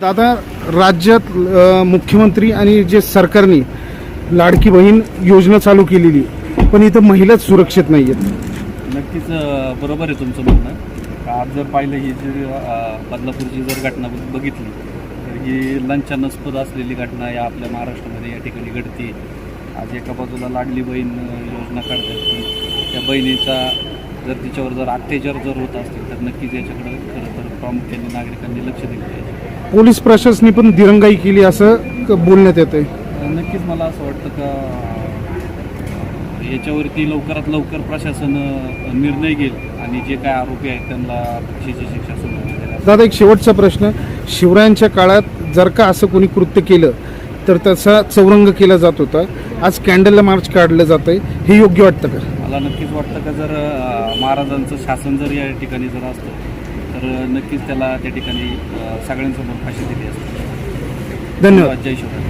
दादा राज्यात मुख्यमंत्री आणि जे सरकारने लाडकी बहीण योजना चालू केलेली पण इथं महिलाच सुरक्षित नाही आहेत नक्कीच बरोबर आहे तुमचं म्हणणं. का आज जर पाहिलं ही जी बदलापूरची जर घटना बघितली तर ही लंचानस्पद असलेली घटना या आपल्या महाराष्ट्रामध्ये या ठिकाणी घडते. आज एका बाजूला लाडली बहीण योजना काढतात. की त्या बहिणीचा जर तिच्यावर जर अत्याचार जर होत असतील तर नक्कीच याच्याकडे खरं तर प्रामुख्याने नागरिकांनी लक्ष दिलं पाहिजे. पोलीस प्रशासनाने पण दिरंगाई केली असं क- बोलण्यात येतंय. नक्कीच मला असं वाटतं का याच्यावरती लवकरात लवकर प्रशासन अं, निर्णय घेईल आणि जे काय आरोपी आहेत त्यांना फाशीची शिक्षा सुनावली दादा एक शेवटचा प्रश्न. शिवरायांच्या काळात जर का असं कोणी कृत्य केलं तर त्याचा चौरंग केला जात होता. आज कॅन्डलला मार्च काढलं जात आहे हे योग्य वाटतं का? मला नक्कीच वाटतं का जर अं, महाराजांचं शासन जर या ठिकाणी जर असतं तर नक्कीच त्याला त्या ठिकाणी सगळ्यांसमोर फाशी दिली असते. धन्यवाद. जय शिवराय.